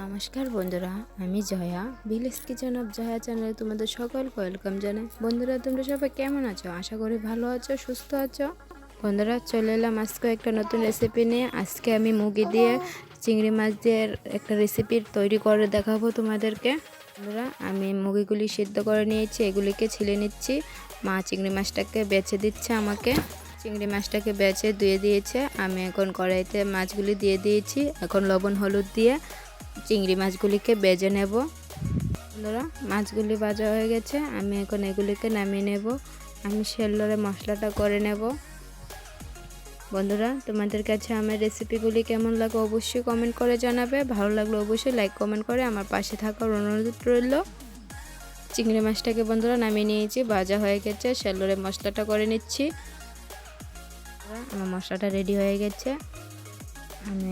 নমস্কার বন্ধুরা, আমি Jaya. Village kitchen of Jaya চ্যানেলে তোমাদের সকল ওয়েলকাম জানাই। বন্ধুরা, তোমরা সবাই কেমন আছো? আশা করি ভালো আছো, সুস্থ আছো? বন্ধুরা, চলে এলাম আজকে একটা নতুন রেসিপি নিয়ে। আজকে আমি মুগি দিয়ে, চিংড়ি মাছ দিয়ে একটা রেসিপি তৈরি করে দেখাবো তোমাদেরকে। বন্ধুরা, আমি মুগিগুলি সিদ্ধ করে নিয়েছি, এগুলিকে ছিলে নিচ্ছি। মা চিংড়ি মাছটাকে বেছে দিচ্ছে আমাকে। চিংড়ি মাছটাকে বেছে ধুয়ে দিয়েছে। আমি এখন কড়াইতে মাছগুলি দিয়ে দিয়েছি। এখন লবণ, হলুদ দিয়ে চিংড়ি মাছগুলিকে বেজে নেব। বন্ধুরা, মাছগুলি ভাজা হয়ে গেছে। আমি এখন এগুলিকে নামিয়ে নেব। আমি শেল্লরে মশলাটা করে নেব। বন্ধুরা, তোমাদের কাছে আমার রেসিপিগুলি কেমন লাগে অবশ্যই কমেন্ট করে জানাবে। ভালো লাগলে অবশ্যই লাইক, কমেন্ট করে আমার পাশে থাকার অনুরোধ রইল। চিংড়ি মাছটাকে বন্ধুরা নামিয়ে নিয়েছি। ভাজা হয়ে গেছে। শেল্লরে মশলাটা করে নিচ্ছি। আমার মশলাটা রেডি হয়ে গেছে।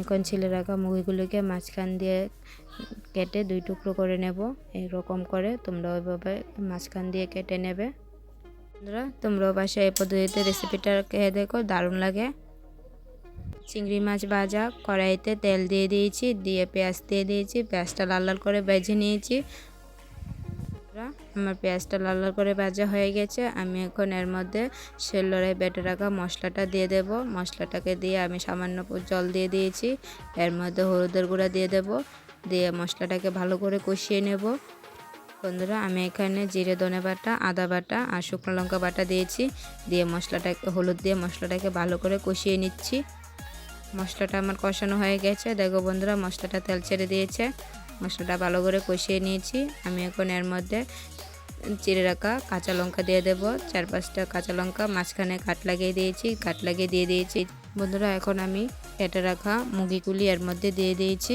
এখন ছিলে রাখা মুরগিগুলোকে মাঝখান দিয়ে কেটে দুই টুকরো করে নেব, এরকম করে তোমরা ওইভাবে মাঝখান দিয়ে কেটে নেবে। বন্ধুরা, তোমরাও বাসায় এই পদ্ধতিতে রেসিপিটা খেয়ে দেখো, দারুণ লাগে। চিংড়ি মাছ ভাজা, কড়াইতে তেল দিয়ে দিয়েছি, দিয়ে পেঁয়াজ দিয়ে দিয়েছি, পেঁয়াজটা লাল লাল করে বেজে নিয়েছি। আমার পেঁয়াজটা লাল লাল করে ভাজা হয়ে গেছে। আমি এখন এর মধ্যে শেল্লরায় বেটে রাখা মশলাটা দিয়ে দেব। মশলাটাকে দিয়ে আমি সামান্য জল দিয়ে দিয়েছি। এর মধ্যে হলুদের গুঁড়া দিয়ে দেব। দিয়ে মশলাটাকে ভালো করে কষিয়ে নেব। বন্ধুরা, আমি এখানে জিরে ধনে বাটা, আদা বাটা আর শুকনো লঙ্কা বাটা দিয়েছি। দিয়ে মশলাটাকে হলুদ দিয়ে মশলাটাকে ভালো করে কষিয়ে নিচ্ছি। মশলাটা আমার কষানো হয়ে গেছে। দেখো বন্ধুরা, মশলাটা তেল ছেড়ে দিয়েছে। মশলাটা ভালো করে কষিয়ে নিয়েছি। আমি এখন এর মধ্যে চিড়ে রাখা কাঁচা লঙ্কা দিয়ে দেবো। চার পাঁচটা কাঁচা লঙ্কা, মাঝখানে কাট লাগিয়ে দিয়েছি। কাট লাগিয়ে দিয়ে দিয়েছি। বন্ধুরা, এখন আমি কেটে রাখা মুগিগুলি এর মধ্যে দিয়ে দিয়েছি।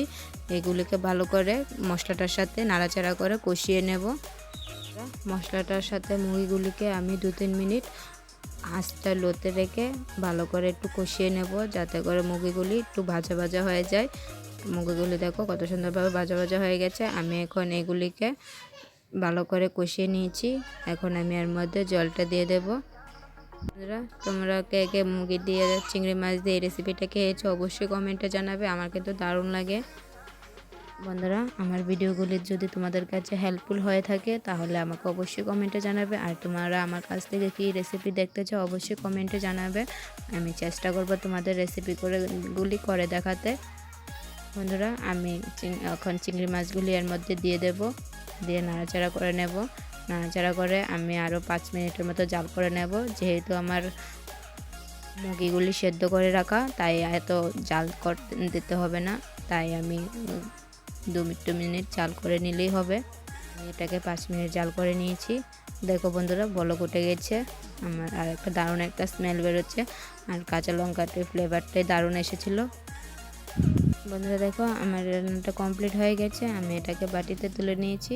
এগুলিকে ভালো করে মশলাটার সাথে নাড়াচাড়া করে কষিয়ে নেব। মশলাটার সাথে মুগিগুলিকে আমি দু তিন মিনিট আঁচটা লোতে রেখে ভালো করে একটু কষিয়ে নেব, যাতে করে মুগিগুলি একটু ভাজা ভাজা হয়ে যায়। মুগিগুলি দেখো কত সুন্দরভাবে ভাজা ভাজা হয়ে গেছে। আমি এখন এগুলিকে ভালো করে কষিয়ে নিয়েছি। এখন আমি এর মধ্যে জলটা দিয়ে দেবো। বন্ধুরা, তোমরা কে কে মুরগি দিয়ে চিংড়ি মাছ দিয়ে এই রেসিপিটা খেয়েছো অবশ্যই কমেন্টে জানাবে, আমার কিন্তু দারুণ লাগে। বন্ধুরা, আমার ভিডিওগুলি যদি তোমাদের কাছে হেল্পফুল হয়ে থাকে, তাহলে আমাকে অবশ্যই কমেন্টে জানাবে। আর তোমরা আমার কাছ থেকে কী রেসিপি দেখতে চাও, অবশ্যই কমেন্টে জানাবে। আমি চেষ্টা করব তোমাদের রেসিপি করে গুলি করে দেখাতে। বন্ধুরা, আমি এখন চিংড়ি মাছগুলি এর মধ্যে দিয়ে দেব, দিয়ে নাড়াচাড়া করে নেব। নাড়াচাড়া করে আমি আরও পাঁচ মিনিটের মতো জাল করে নেব। যেহেতু আমার মুরগিগুলি সেদ্ধ করে রাখা, তাই এত জাল করতে দিতে হবে না। তাই আমি দু মিনিট মিনিট জাল করে নিলেই হবে। এটাকে পাঁচ মিনিট জাল করে নিয়েছি। দেখো বন্ধুরা বলো কুটে গেছে। আমার আর একটা দারুণ একটা স্মেল বেরোচ্ছে। আর কাঁচা লঙ্কাটির ফ্লেভারটাই দারুণ এসেছিল। বন্ধুরা দেখো, আমার রান্নাটা কমপ্লিট হয়ে গেছে। আমি এটাকে বাটিতে তুলে নিয়েছি।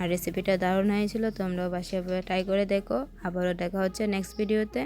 আর রেসিপিটা দারুণ হয়েছিল, তোমরাও বাসায় ট্রাই করে দেখো। আবারও দেখা হচ্ছে নেক্সট ভিডিওতে